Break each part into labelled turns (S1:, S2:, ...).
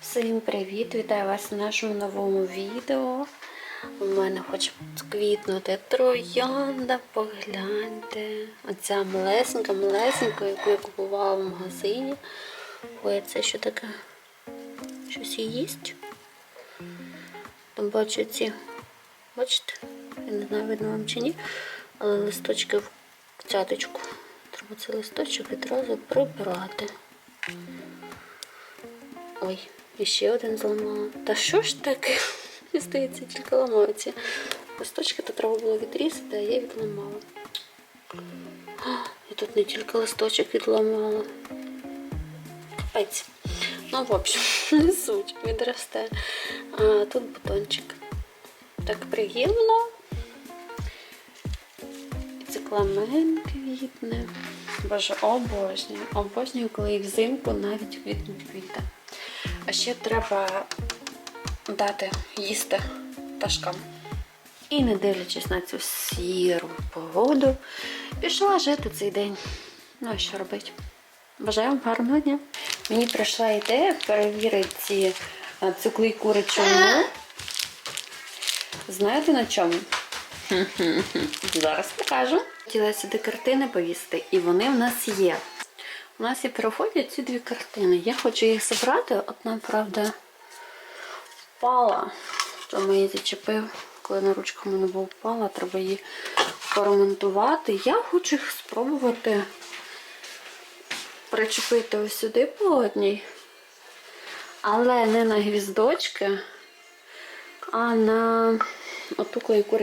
S1: Всім привіт! Вітаю вас в нашому новому відео. У мене хоче квітнути троянда, погляньте. Оця малесенька, малесенька, яку я купувала в магазині. Ой, це що таке? Щось її їсть? Бачу ці, бачите? Я не знаю, видно вам чи ні, але листочки в цяточку. Треба цей листочок відразу прибрати. Ой, і ще один зламала. Та що ж таке? Мені здається, тільки ламаються. Листочки то треба було відрізати, а я відламала. Я тут не тільки листочок відламала. Капець. Ну, в общем, не суть, відросте. А тут бутончик. Так приємно. І цикламен квітне. Боже, обожнюю. Обожнюю, коли і взимку навіть квітнуть квіти. А ще треба дати їсти пташкам. І не дивлячись на цю сіру погоду, пішла жити цей день. Ну а що робити? Бажаю вам гарного дня. Мені прийшла ідея перевірити цю клейку речовину. Знаєте на чому? Зараз покажу. Хотіла сюди картини повісити, і вони в нас є. У нас і переходять ці дві картини. Я хочу їх забрати. Одна, правда, впала. Тому її зачепив, коли на ручку в мене був впала, треба її поремонтувати. Я хочу їх спробувати причепити ось сюди по одній. Але не на гвіздочки, а на оту клейку.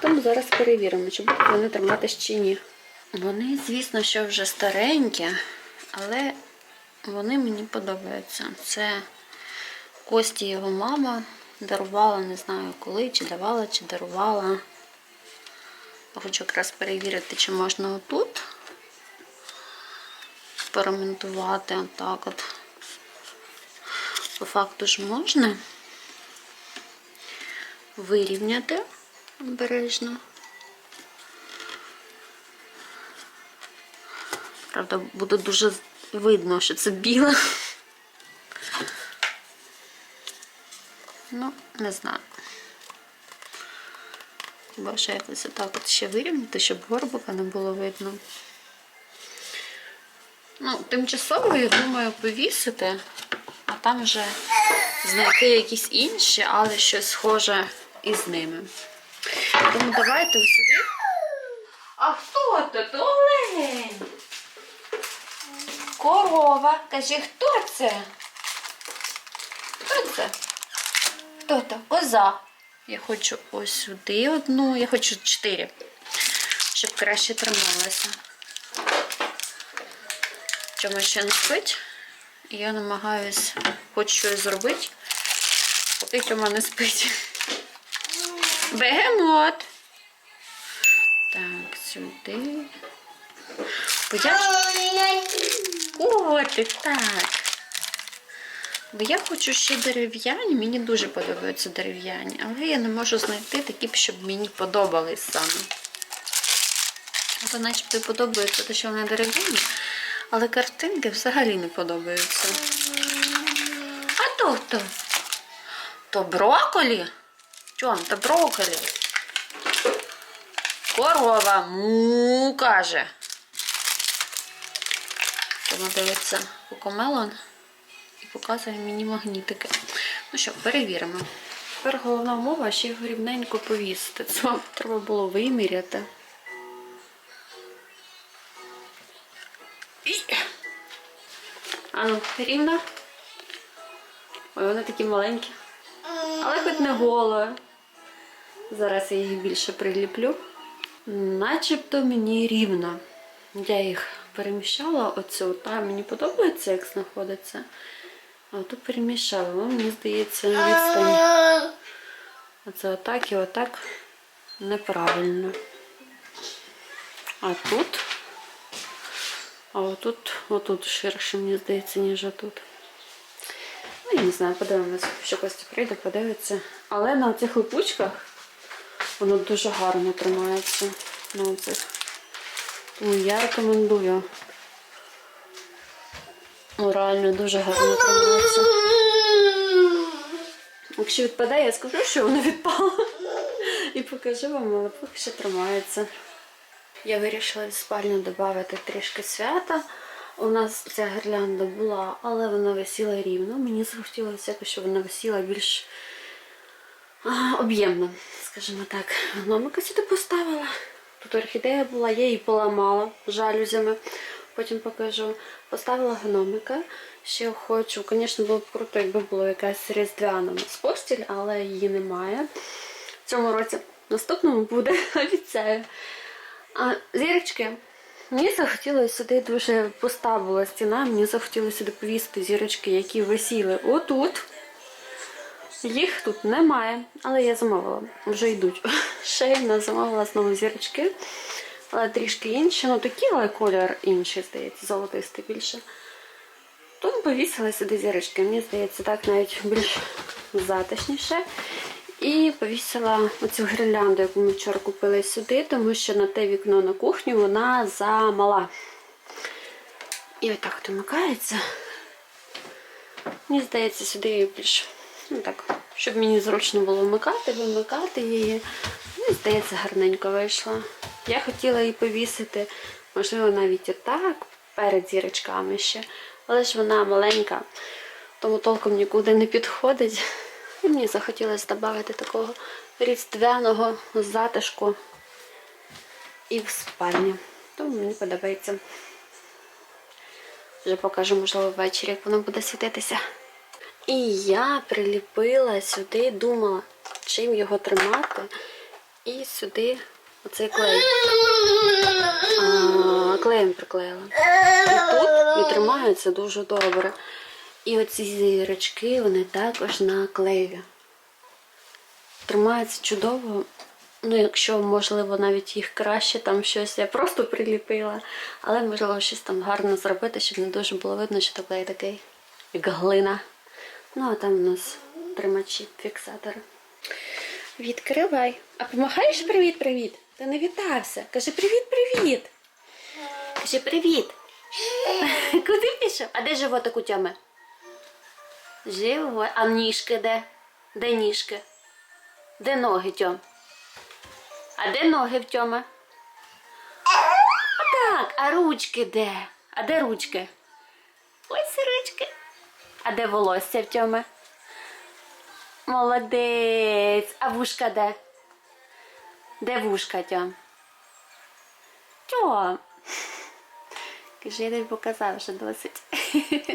S1: Тому зараз перевіримо, чи будуть вони триматись чи ні. Вони, звісно, що вже старенькі, але вони мені подобаються. Це Кості його мама дарувала, не знаю коли, чи давала, чи дарувала. Хочу якраз перевірити, чи можна отут поремонтувати отак от. По факту ж можна вирівняти обережно. Правда, буде дуже видно, що це біле. Ну, не знаю. Хіба що якось отак от ще вирівняти, щоб горбика не було видно. Ну, тимчасово, я думаю, повісити, а там вже знайти якісь інші, але щось схоже із ними. Тому давайте сюди. А хто це? Олень! Корова. Кажи, хто це? Хто це? Хто то? Коза. Я хочу ось сюди одну, я хочу чотири, щоб краще трималася. Чому ще не спить? Я намагаюсь хоч щось зробити, поки Тьома не спить. Бегемот. Так, сюди. Бо я... Котик, так. Бо я хочу ще дерев'яні, мені дуже подобаються дерев'яні, але я не можу знайти такі, щоб мені подобались саме. Це начебто подобається те, що вони дерев'яні, але картинки взагалі не подобаються. А то хто? То броколі? Чом, то броколі. Корова му каже. Тому дивиться Кокомелон і показує мені магнітики. Ну що, перевіримо. Тепер головна умова ще його рівненько повісити. Це вам треба було виміряти. І... А ну, рівно. Ой, вони такі маленькі. Але хоч не голе. Зараз я їх більше приліплю. Начебто мені рівно. Я їх переміщала оцю, та мені подобається, як знаходиться. А тут переміщала, але мені здається, відстань. Оце отак і отак неправильно. А тут, а отут, отут ширше, мені здається, ніж отут. Ну, я не знаю, подивимось, що Костя прийде, подивиться. Але на цих липучках воно дуже гарно тримається. На оцих. Тому я рекомендую Ну, реально дуже гарно тримається. Якщо відпаде, я скажу, що воно відпало. І покажу вам, але поки що тримається. Я вирішила в спальню додати трішки свята. У нас ця гірлянда була, але вона висіла рівно. Мені захотілося, щоб вона висіла більш об'ємно, скажімо так. Гномика сюди поставила. Тут орхідея була, я її поламала жалюзями. Потім покажу. Поставила гномика. Ще хочу, звісно, було б круто, якби було якась різдвяна постіль, але її немає. В цьому році наступному буде, обіцяю. А зірочки. Мені захотілося сюди дуже поставила стіна, мені захотілося сюди повісити зірочки, які висіли отут. Їх тут немає, але я замовила, вже йдуть. Я замовила знову зірочки, але трішки інші, ну такі, але колір інший, здається, золотистий більше. Тут повісила сюди зірочки, мені здається, так навіть більш затишніше. І повісила оцю гірлянду, яку ми вчора купили сюди, тому що на те вікно на кухню вона замала. І отак от вмикається. Мені здається, сюди більш, ну так, щоб мені зручно було вмикати, вимикати її. Мені здається, гарненько вийшла. Я хотіла її повісити, можливо, навіть отак, перед зірочками ще. Але ж вона маленька, тому толком нікуди не підходить. І мені захотілося додати такого різдвяного затишку і в спальні. Тому мені подобається. Вже покажу, можливо, ввечері, як воно буде світитися. І я приліпила сюди, думала, чим його тримати. І сюди оцей клей. А, клеєм приклеїла. І тут і тримаються дуже добре. І оці зірочки, вони також на клеєві. Тримаються чудово. Ну, якщо, можливо, навіть їх краще, там щось я просто приліпила. Але можливо щось там гарно зробити, щоб не дуже було видно, що клей такий, як глина. Ну, а там у нас тримачі, фіксатори. Відкривай. А помахаєш привіт-привіт? Ти не вітався. Кажи привіт-привіт. Кажи привіт. Куди пішов? А де животик у тями? Живо. А ніжки де? Де ніжки? Де ноги тьом? А де ноги в тьома? Так, а ручки де? А де ручки? А де волосся в тьоми? Молодець. А вушка де? Де вушка тьом? Тьом. Каже, я тобі показав, що досить.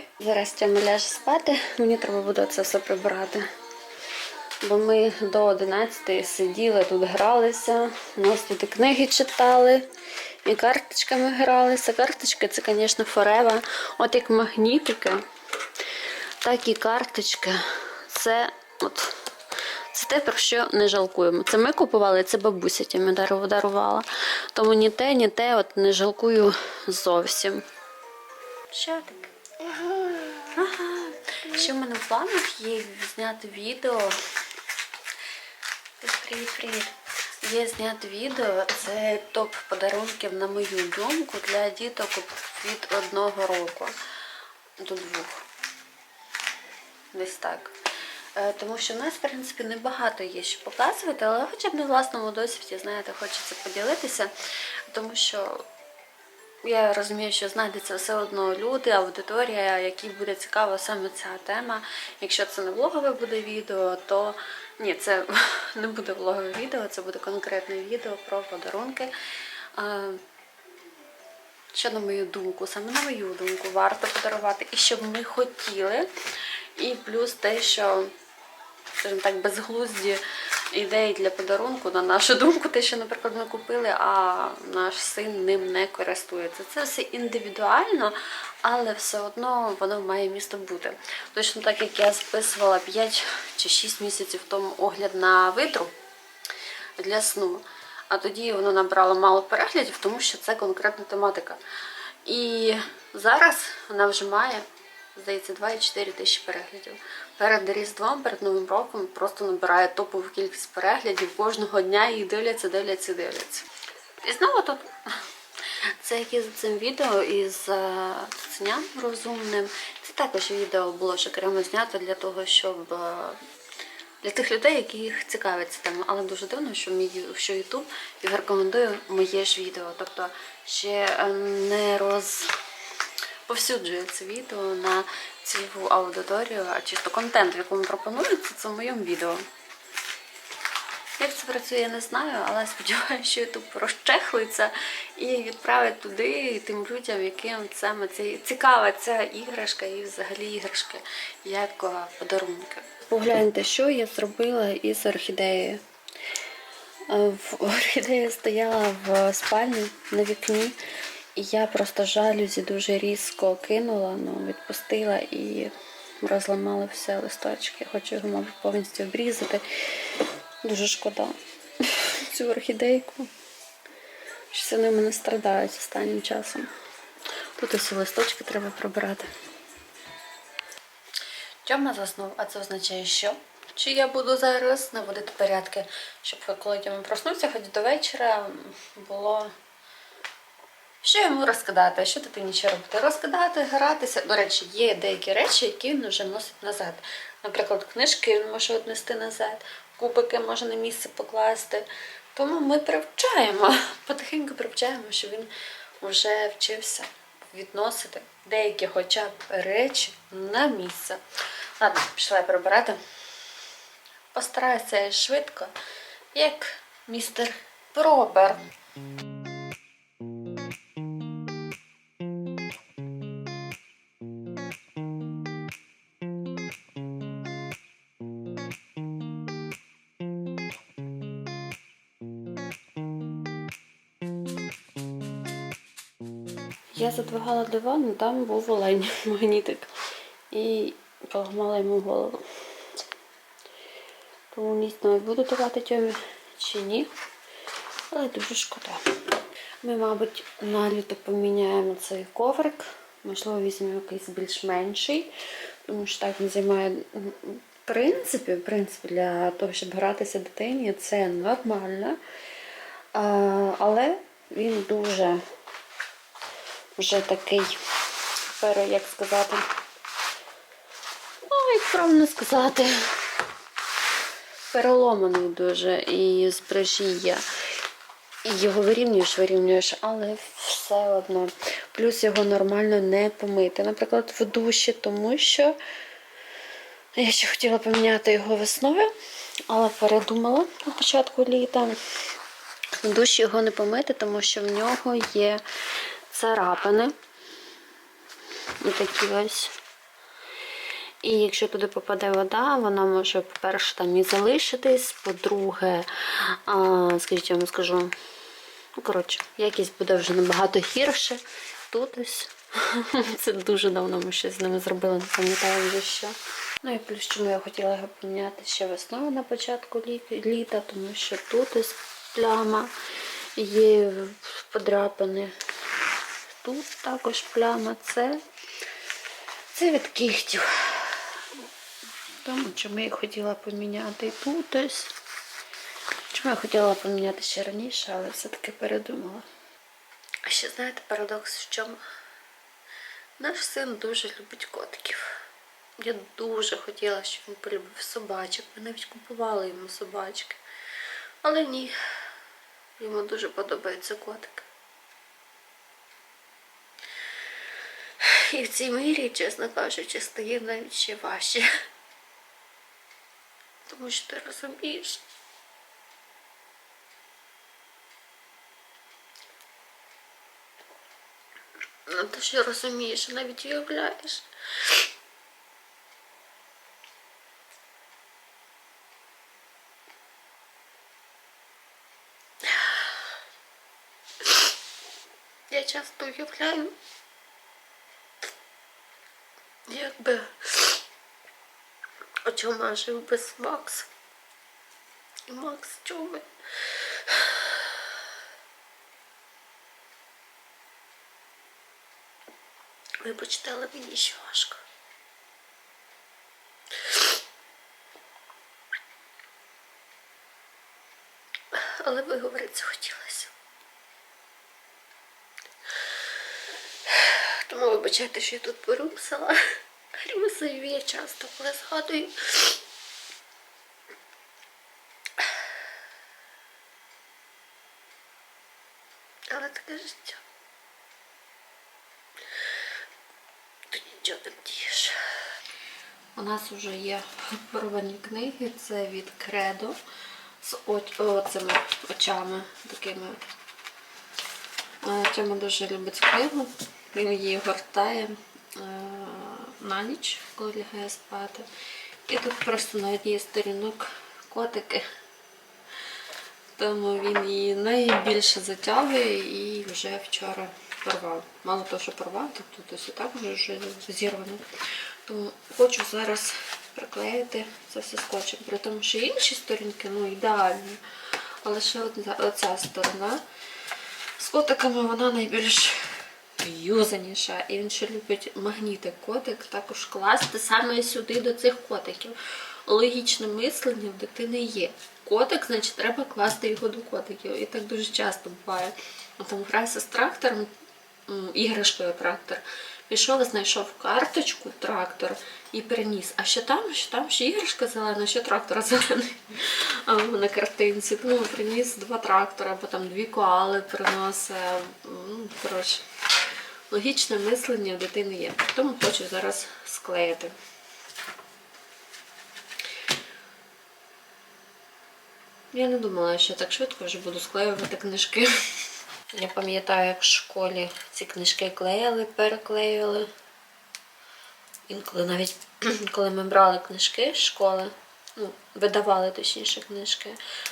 S1: Зараз Тьома ляже спати, мені треба буде це все прибирати. Бо ми до 11 сиділи, тут гралися, у нас тут і книги читали, і карточками гралися. Карточки це, звісно, форева. От як магнітики, так і карточки. Це от. Це те, про що не жалкуємо. Це ми купували, це бабуся тімі дарувала. Тому ні те, ні те от не жалкую зовсім. Що таке? Ага. Ще в мене в планах є зняти відео. Привіт, привіт. Є зняти відео. Це топ подарунків, на мою думку, для діток від одного року до двох. Десь так. Е, Тому що в нас, в принципі, небагато є що показувати, але хоча б на власному досвіді, знаєте, хочеться поділитися, тому що я розумію, що знайдеться все одно люди, аудиторія, якій буде цікава саме ця тема. Якщо це не влогове буде відео, то ні, це не буде влогове відео, це буде конкретне відео про подарунки. Е, Що на мою думку, саме на мою думку, варто подарувати, і щоб ми хотіли. І плюс те, що, скажімо так, безглузді ідеї для подарунку, на нашу думку, те, що, наприклад, ми купили, а наш син ним не користується. Це все індивідуально, але все одно воно має місто бути. Точно так, як я записувала 5 чи 6 місяців тому огляд на видру для сну. А тоді воно набрало мало переглядів, тому що це конкретна тематика. І зараз вона вже має, здається, 2,4 тисячі переглядів. Перед Різдвом, перед Новим роком просто набирає топову кількість переглядів. Кожного дня їх дивляться, дивляться, дивляться. І знову тут це як і за цим відео із е, цуценям розумним, Це також відео було ж окремо знято для того, щоб е, для тих людей, яких цікавить ця тема. Але дуже дивно, що мій що YouTube рекомендує моє ж відео. Тобто ще е, не розповсюджує це відео на цільову аудиторію, а чисто контент, якому пропонується, це в моєму відео. Як це працює, я не знаю, але сподіваюся, що YouTube розчехлиться і відправить туди тим людям, яким саме цікава ця іграшка і взагалі іграшки як подарунки. Погляньте, що я зробила із орхідеєю. Е, Орхідея стояла в спальні на вікні, я просто жалюзі дуже різко кинула, ну, відпустила і розламала все листочки. Хочу його, мабуть, повністю обрізати. Дуже шкода цю орхідейку. Щось вони в мене страдають останнім часом. Тут ось і листочки треба прибирати. Тьома заснув, а це означає, що? Чи я буду зараз наводити порядки, щоб коли Тьома проснувся, хоч до вечора було. Що йому розкидати? Що дитині ще робити? Розкидати, гратися. До речі, є деякі речі, які він вже носить назад. Наприклад, книжки він може віднести назад, кубики може на місце покласти. Тому ми привчаємо, потихеньку привчаємо, що він вже вчився відносити деякі хоча б речі на місце. Ладно, пішла я прибирати. Постараюся швидко, як містер Пробер. Я задвигала диван, і там був олень, магнітик. І поламала йому голову. Тому не знаю, буду давати тьомі чи ні. Але дуже шкода. Ми, мабуть, на літо поміняємо цей коврик. Можливо, візьмемо якийсь більш менший. Тому що так він займає. В принципі, в принципі, для того, щоб гратися дитині, це нормально. А, але він дуже вже такий, як сказати, ну, як правильно сказати, переломаний дуже і з. І його вирівнюєш, вирівнюєш, але все одно. Плюс його нормально не помити. Наприклад, в душі, тому що я ще хотіла поміняти його весною, але передумала на початку літа. В душі його не помити, тому що в нього є царапини. І такі ось. І якщо туди попаде вода, вона може, по-перше, там і залишитись, по-друге, скажіть, я вам скажу, ну, коротше, якість буде вже набагато гірше. Тут ось. Це дуже давно ми щось з ними зробили, не пам'ятаю вже що. Ну і плюс, чому я хотіла його поміняти ще весною на початку лі- літа, тому що тут ось пляма є подряпини. Тут також пляма. Це, це від кігтів. Тому чому я хотіла поміняти тут ось. Чому я хотіла поміняти ще раніше, але все-таки передумала. А ще знаєте парадокс в чому? Наш син дуже любить котиків. Я дуже хотіла, щоб він полюбив собачок. Ми навіть купували йому собачки. Але ні, йому дуже подобається котик. І в цій мірі, чесно кажучи, стає навіть ще важче. Тому що ти розумієш. Ну, ти ж розумієш, навіть уявляєш. Я часто уявляю, Якби Очома жив без Макса. І Макс чуми. Вибачте, але мені ще важко. Але виговоритися хотілося. Тому вибачайте, що я тут порумсала. Гримасую я часто, коли згадую. Але таке життя. Тут нічого не вдієш. У нас вже є порвані книги. Це від Кредо з оч... о, цими очами такими. Е, Тьома дуже любить книгу. Він її гортає е, на ніч, коли лягає спати. І тут просто на одній сторінок котики. Тому він її найбільше затягує і вже вчора порвав. Мало того, що порвав, так тут ось і так вже, вже зірвано. Тому хочу зараз приклеїти це все скотчем. При тому, що інші сторінки ну, ідеальні. Але ще оця сторона з котиками вона найбільш юзаніша. І він ще любить магніти котик також класти саме сюди до цих котиків. Логічне мислення в дитини є. Котик, значить, треба класти його до котиків. І так дуже часто буває. Там грається з трактором, іграшкою трактор. Пішов, знайшов карточку трактор і переніс. А що там, що там, що іграшка зелена, що трактор зелений на картинці. Тому приніс два трактора, або там дві коали приносить. Ну, коротше, логічне мислення дитини є. Тому хочу зараз склеїти. Я не думала, що так швидко вже буду склеювати книжки. Я пам'ятаю, як в школі ці книжки клеїли, переклеювали. Інколи навіть коли ми брали книжки з школи, ну, видавали точніше книжки.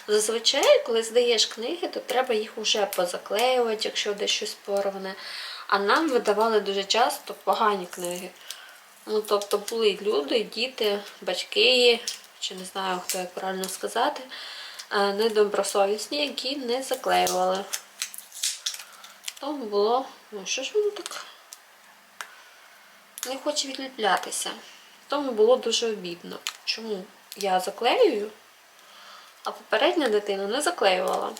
S1: Зазвичай, коли здаєш книги, то треба їх вже позаклеювати, якщо десь щось порване. А нам видавали дуже часто погані книги. Ну, тобто були люди, діти, батьки, чи не знаю, хто як правильно сказати, е, недобросовісні, які не заклеювали. Тому було, ну що ж воно так не хоче відліплятися. Тому було дуже обідно. Чому я заклеюю, а попередня дитина не заклеювала?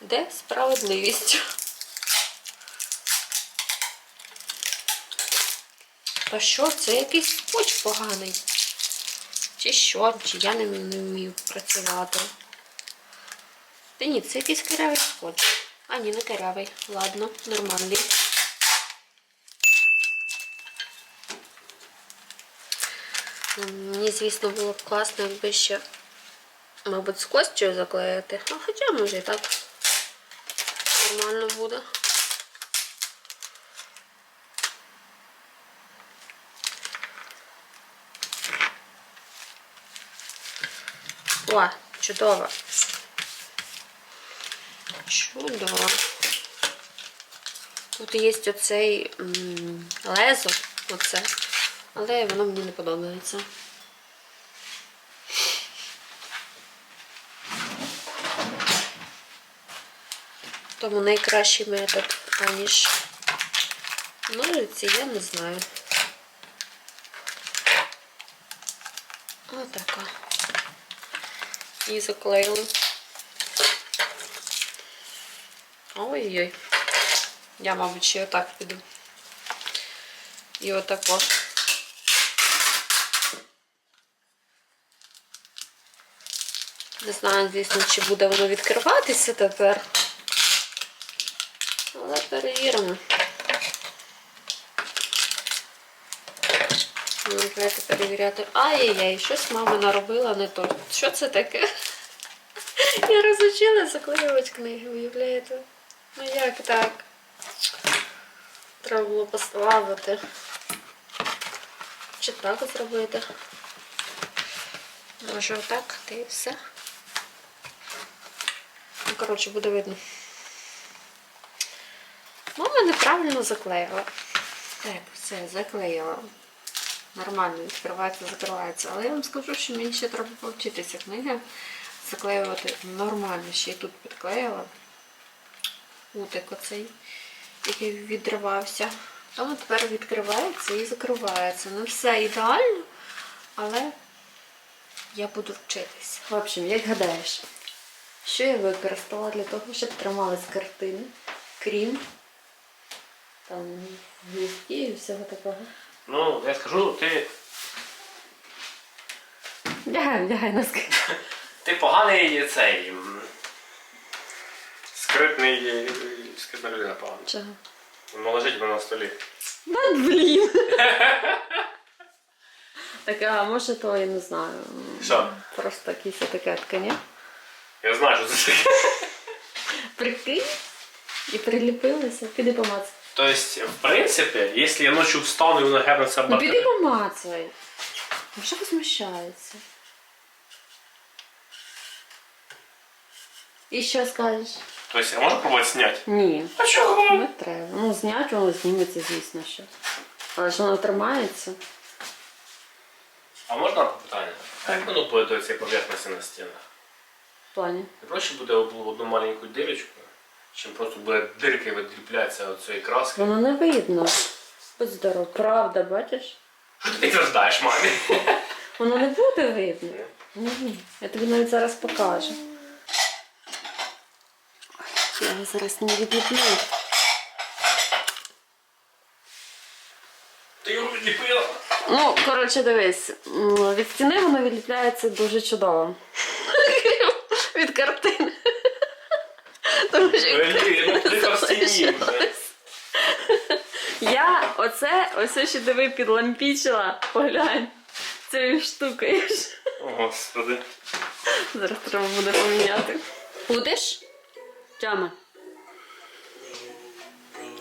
S1: Де справедливість? Та що, це якийсь скотч поганий? Чи що? Чи я не, не вмію працювати? Та ні, це якийсь корявий скотч. А, ні, не корявий. Ладно, нормальний. Мені, звісно, було б класно, якби ще, мабуть, скотчем заклеїти. А хоча, може, і так нормально буде. О, чудово. Чудово. Тут є оцей лезо, оце, але воно мені не подобається. Тому найкращий метод, аніж ножиці, я не знаю. Отака. І заклеїли. Ой-ой. Я, мабуть, ще отак піду. І отако. Не знаю, звісно, чи буде воно відкриватися тепер. Але перевіримо. Давайте перевіряти. Ай-яй-яй, щось мама наробила не то. Що це таке? Я розучила заклеювати книги, уявляєте? Ну як так? Треба було поставити. Чи так зробити? Може отак, та і все. Ну, коротше, буде видно. Мама неправильно заклеїла. Так, все, заклеїла. Нормально відкривається, закривається. Але я вам скажу, що мені ще треба повчитися книги заклеювати нормально. Ще й тут підклеїла. Утик оцей, який відривався. Тому тепер відкривається і закривається. Не все ідеально, але я буду вчитися. В общем, як гадаєш, що я використала для того, щоб тримались картини, крім там і всього такого.
S2: Ну, я скажу, ти,
S1: Вдягай, вдягай носки.
S2: ти поганий цей. Скритний. Скритна людина погана.
S1: Чого?
S2: Воно лежить на столі.
S1: Да, блін. Так, а може то я не знаю.
S2: Що?
S1: Просто якісь етикетки, ні?
S2: Я знаю, що це таке.
S1: Прикинь. І приліпилися. Піди помацай.
S2: Тобто, в принципі, якщо я ночі встану і воно гепнеться
S1: Ну піди помацай. Ну що возмущається? І що скажеш?
S2: Тобто, я можу пробувати зняти?
S1: Ні.
S2: А чого?
S1: Не треба. Ну, зняти воно зніметься, звісно, що. Але ж воно тримається.
S2: А можна питання? А як воно буде до цієї поверхності на стінах?
S1: В плані.
S2: Не проще буде об- одну маленьку дирочку, чим просто буде дирки відліплятися від цієї краски.
S1: Воно не видно. Будь здоров, правда, бачиш?
S2: Що ти підтверждаєш, мамі?
S1: Воно не буде видно. Ні, я тобі навіть зараз покажу. Ой, Я його зараз не відліплю.
S2: Ти його відліпила.
S1: Ну, коротше, дивись, м, від стіни воно відліпляється дуже чудово. Від картини.
S2: В стіні
S1: залишилось. Я оце ось ще диви підлампічила. Поглянь. Цією штукою.
S2: О, господи.
S1: Зараз треба буде поміняти. Будеш? Тяма.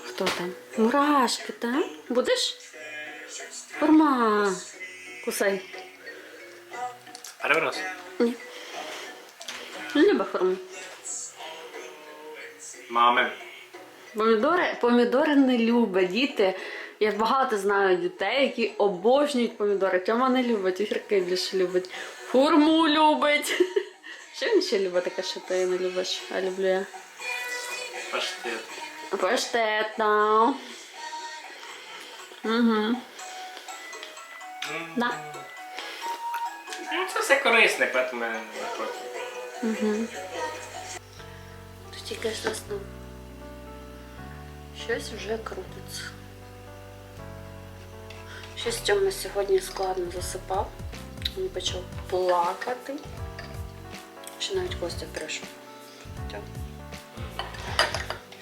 S1: Хто там? Мурашки, так? Будеш? Форма. Кусай.
S2: Перший раз.
S1: Ні. Не люба форму.
S2: Мами.
S1: Помідори, помідори не любить діти. Я багато знаю дітей, які обожнюють помідори. Тьома не любить, огірки більше любить. Хурму любить. Що він ще любить таке, що ти не любиш? А люблю я.
S2: Паштет.
S1: Паштет, да. Угу. Да.
S2: Ну, це все корисне, поэтому я не проти.
S1: Угу. Тільки ж заснув. Щось вже крутиться. Щось Тьома сьогодні складно засипав. Він почав плакати. Ще навіть Костя прийшов.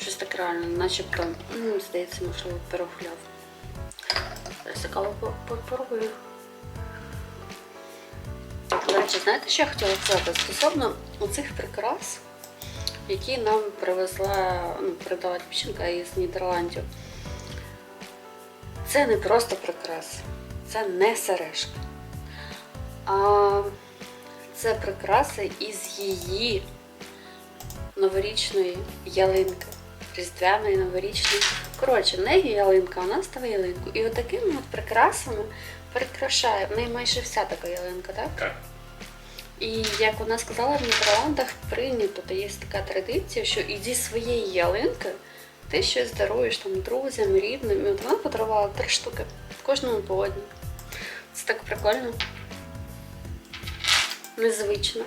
S1: Щось так реально, начебто, ну, здається, можливо, перегуляв. Зараз попробую. До речі, знаєте, що я хотіла сказати стосовно оцих прикрас, які нам привезла, ну, передала дівчинка із Нідерландів. Це не просто прикраси, це не сережка. А це прикраси із її новорічної ялинки. Різдвяної новорічної. Коротше, в неї ялинка, вона ставить ялинку. І отакими от прикрасами прикрашає. В неї майже вся така ялинка, так?
S2: Так.
S1: І як вона сказала, в Нідерландах прийнято, та є така традиція, що і зі своєї ялинки ти щось даруєш там друзям, рідним. І от вона подарувала три штуки в кожному по одній. Це так прикольно. Незвично.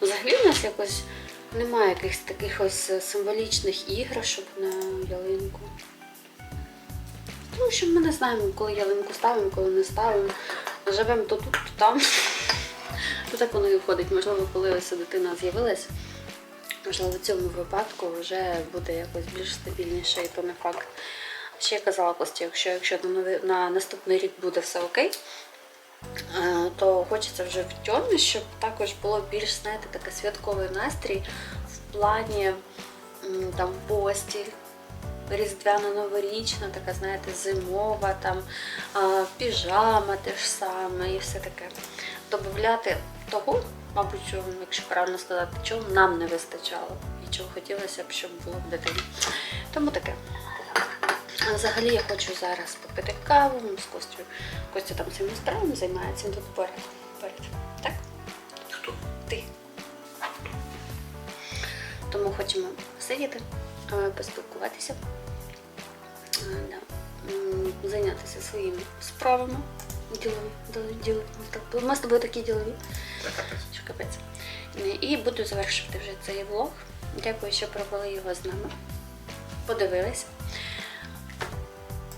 S1: Взагалі в нас якось немає якихось таких ось символічних іграшок на ялинку. Тому що ми не знаємо, коли ялинку ставимо, коли не ставимо. Живемо то тут, то там. То так воно і виходить. Можливо, коли ось дитина з'явилась, можливо, в цьому випадку вже буде якось більш стабільніше, і то не факт. Ще я казала Кості, якщо, якщо на, новий, на наступний рік буде все окей, е, то хочеться вже в тьомі, щоб також було більш, знаєте, такий святковий настрій в плані там постіль, різдвяно-новорічна, така, знаєте, зимова, там піжама те ж саме і все таке. Добавляти того, мабуть, чого, якщо правильно сказати, чого нам не вистачало і чого хотілося б, щоб було в дитині. Тому таке. А Взагалі я хочу зараз попити каву ми з Костю. Костя там своїми справами займається, він тут поряд. поряд. Так?
S2: Хто?
S1: Ти. Тому хочемо сидіти, поспілкуватися, е, зайнятися своїми справами. Ділові, ділові, Ми з тобою такі ділові, що капець. Е, І буду завершувати вже цей влог. Дякую, що провели його з нами. Подивилися.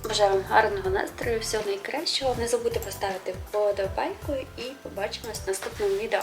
S1: Бажаю вам гарного настрою, всього найкращого. Не забудьте поставити вподобайку і побачимось в наступному відео.